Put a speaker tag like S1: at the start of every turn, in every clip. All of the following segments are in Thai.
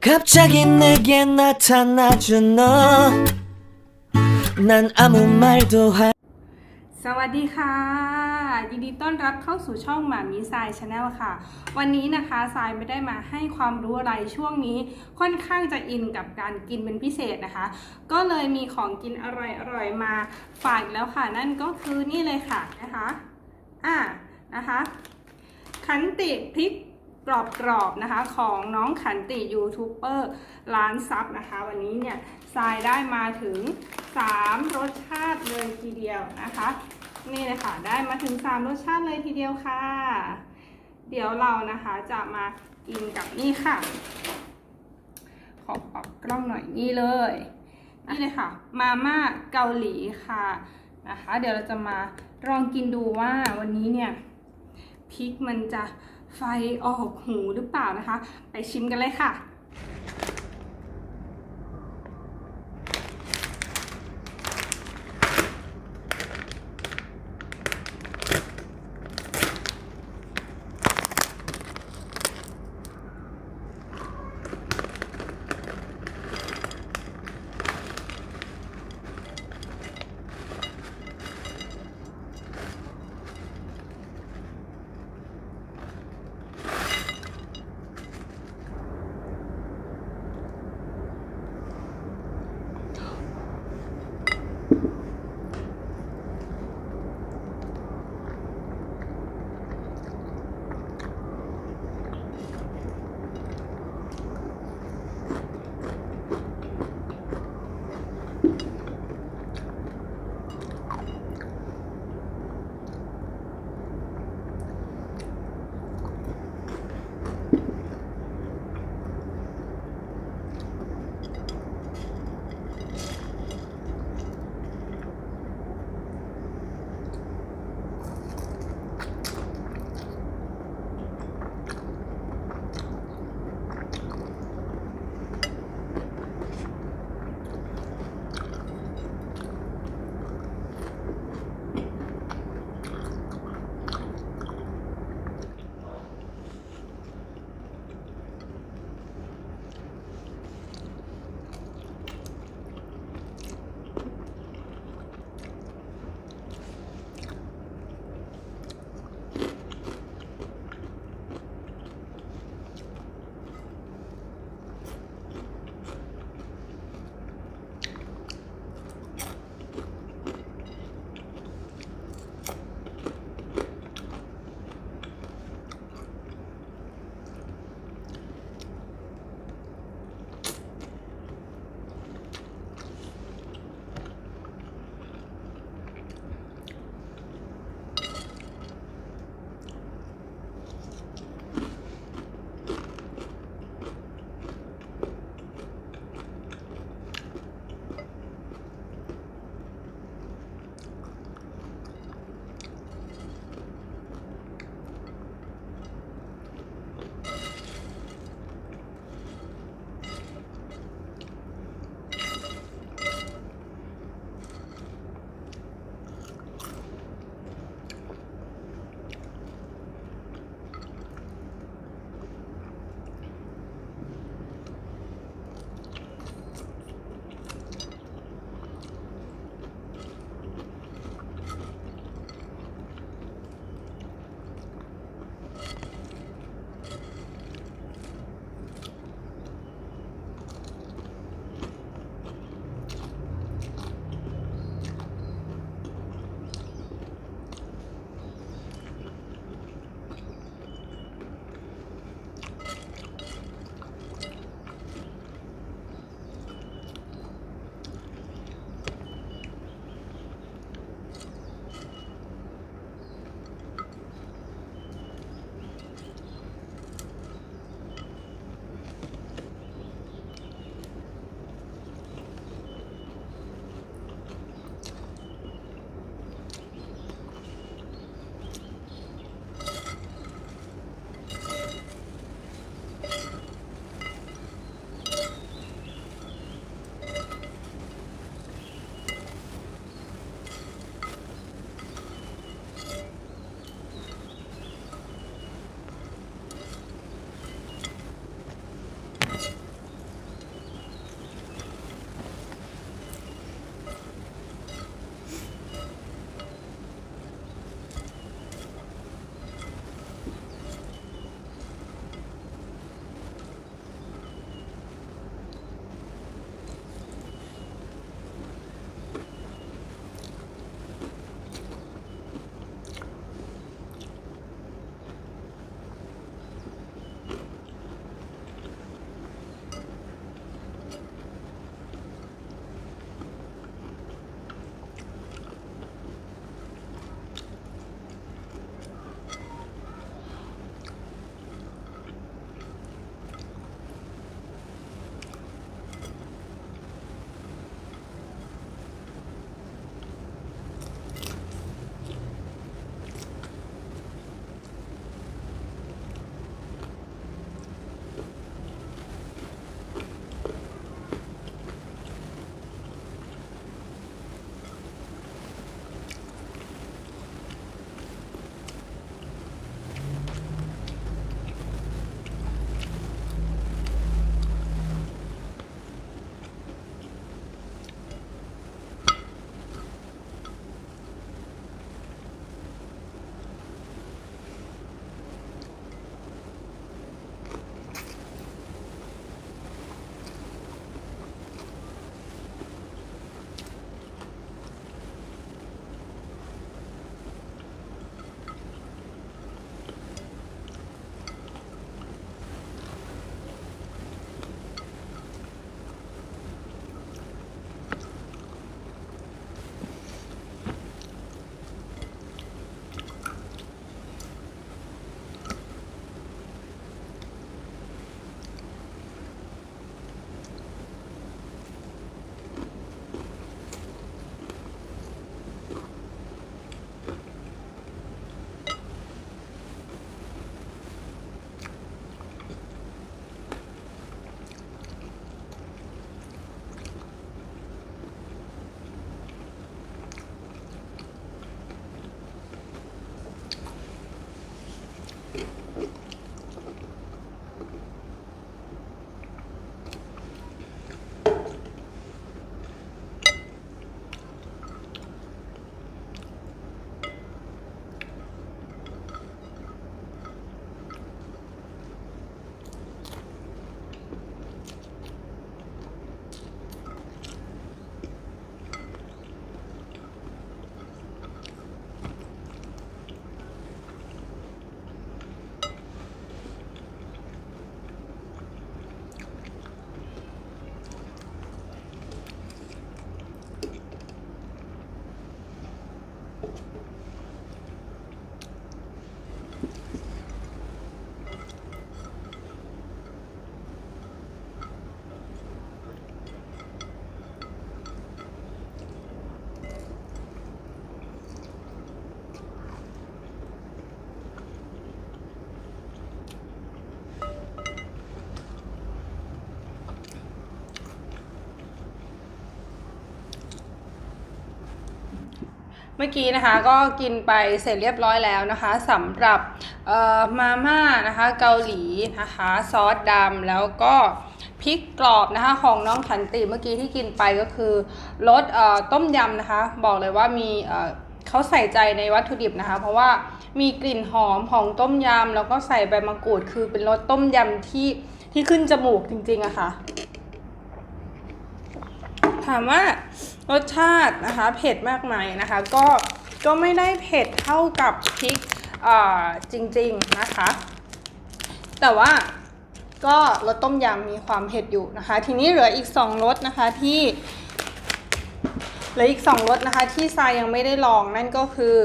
S1: 갑자기 내게 나타나준 너 난 아무 말도 할
S2: สวัสดีค่ะ ยินดีต้อนรับเข้าสู่ช่องหมามีทรายชาแนลค่ะ วันนี้นะคะทรายไม่ได้มาให้ความรู้อะไรช่วงนี้ค่อนข้างจะอินกับการกินเป็นพิเศษนะคะ ก็เลยมีของกินอร่อยๆมาฝากอีกแล้วค่ะ นั่นก็คือนี่เลยค่ะนะคะอ่านะคะ ขันติพริก กรอบๆนะคะ ของน้องขันติยูทูบเบอร์ร้านซับนะคะ วันนี้เนี่ยทรายได้มาถึง 3 รสชาติเลยทีเดียวนะคะ นี่เลยค่ะได้มาถึง 3 รสชาติเลยทีเดียวค่ะ เดี๋ยวเรานะคะจะมากินกับนี่ค่ะ ขอปรับกล้องหน่อยนี่เลย นี่เลยค่ะ มาม่าเกาหลีค่ะนะคะ เดี๋ยวเราจะมาลองกินดูว่าวันนี้เนี่ยพริกมันจะ ไฟออกหูหรือเปล่านะคะ ไปชิมกันเลยค่ะ มื่อกี้นะคะก็กินไปเสร็จเรียบร้อยแล้วนะคะสำหรับมาม่านะคะเกาหลีนะคะซอสดำแล้วก็พริกกรอบนะคะของน้องขันติเมื่อกี้ที่กินไปก็คือรสต้มยำนะคะ บอกเลยว่ามีเอ่อเขาใส่ใจในวัตถุดิบนะคะ เพราะว่ามีกลิ่นหอมของต้มยำแล้วก็ใส่ใบมะกรูดคือเป็นรสต้มยำที่ที่ขึ้นจมูกจริงๆอะค่ะ ถามว่า รสชาตินะคะเผ็ดมากไหมนะคะ ก็ก็ไม่ได้เผ็ดเท่ากับพริกจริงๆนะคะ แต่ว่าก็รสต้มยำมีความเผ็ดอยู่นะคะ ทีนี้เหลืออีก 2รสนะคะที่เหลืออีก 2รสนะคะที่ทรายยังไม่ได้ลองนั่นก็คือ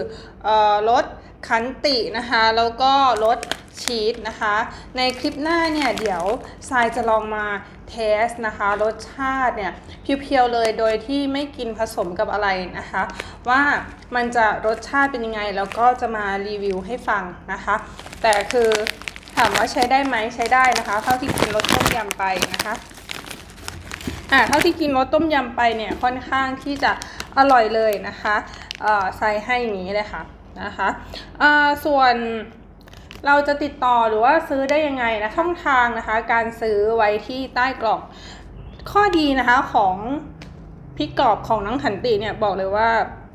S2: ออรสคันตินะคะ แล้วก็รส ชีสนะคะ ในคลิปหน้าเนี่ยเดี๋ยวทรายจะลองมาเทสนะคะ รสชาติเนี่ยเพียวๆเลยโดยที่ไม่กินผสมกับอะไรนะคะ ว่ามันจะรสชาติเป็นยังไง แล้วก็จะมารีวิวให้ฟังนะคะ แต่คือถามว่าใช้ได้ไหมใช้ได้นะคะเท่าที่กินรสต้มยำไปนะคะอ่าเท่าที่กินรสต้มยำไปเนี่ยค่อนข้างที่จะอร่อยเลยนะคะเอ่อใส่ให้อย่างนี้เลยค่ะนะคะอ่าส่วน เราจะติดต่อหรือว่าซื้อได้ยังไงนะช่องทางนะคะ การซื้อไว้ที่ใต้กล่องข้อดีนะคะของพริกกรอบของน้องขันติเนี่ยบอกเลยว่า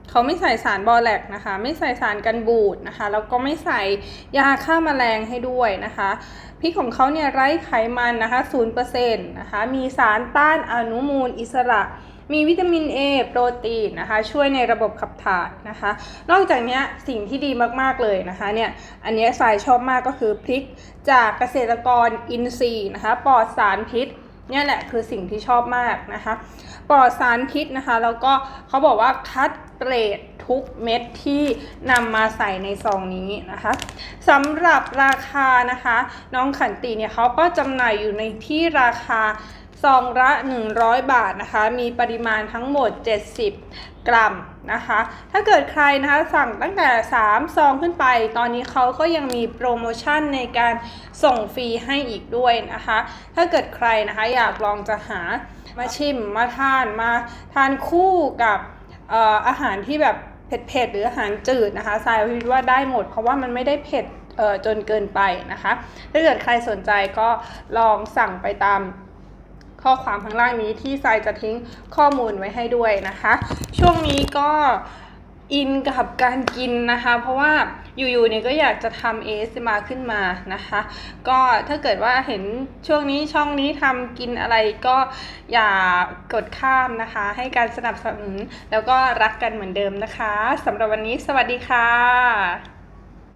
S2: เขาไม่ใส่สารบอแลกนะคะ ไม่ใส่สารกันบูดนะคะแล้วก็ไม่ใส่ยาฆ่าแมลงให้ด้วยนะคะพริกของเขาเนี่ยไร้ไขมันนะคะ0%นะคะมีสารต้านอนุมูลอิสระ มีวิตามิน A โปรตีนนะคะ ช่วยในระบบขับถ่ายนะคะ นอกจากนี้สิ่งที่ดีมากๆเลยนะคะเนี่ยอันเนี้ยสายชอบมากก็คือพริกจากเกษตรกรอินทรีย์นะคะปลอดสารพิษเนี่ยแหละคือสิ่งที่ชอบมากนะคะปลอดสารพิษนะคะ แล้วก็เขาบอกว่าคัดเกรดทุกเม็ดที่นำมาใส่ในซองนี้นะคะสำหรับราคานะคะ น้องขันติเนี่ยเขาก็จำหน่ายอยู่ในที่ราคา ซองละ 100 บาทนะคะ มีปริมาณทั้งหมด 70 กรัมนะคะ ถ้าเกิดใครนะคะสั่งตั้งแต่ 3 ซองขึ้นไป ตอนนี้เขาก็ยังมีโปรโมชั่นในการส่งฟรีให้อีกด้วยนะคะ ถ้าเกิดใครนะคะอยากลองจะหามาชิมมาทานมาทานคู่กับอออาหารที่แบบเผ็ดๆหรืออาหารจืดนะคะทรายคิดว่าได้หมด เพราะว่ามันไม่ได้เผ็ดจนเกินไปนะคะ ถ้าเกิดใครสนใจก็ลองสั่งไปตาม ข้อความข้างล่างนี้ที่ทรายจะทิ้งข้อมูลไว้ให้ด้วยนะคะ ช่วงนี้ก็อินกับการกินนะคะ เพราะว่าอยู่ๆเนี่ยก็อยากจะทำเอสมาขึ้นมานะคะ ก็ถ้าเกิดว่าเห็นช่วงนี้ช่องนี้ทำกินอะไรก็อย่ากดข้ามนะคะ ให้การสนับสนุนแล้วก็รักกันเหมือนเดิมนะคะสำหรับวันนี้สวัสดีค่ะ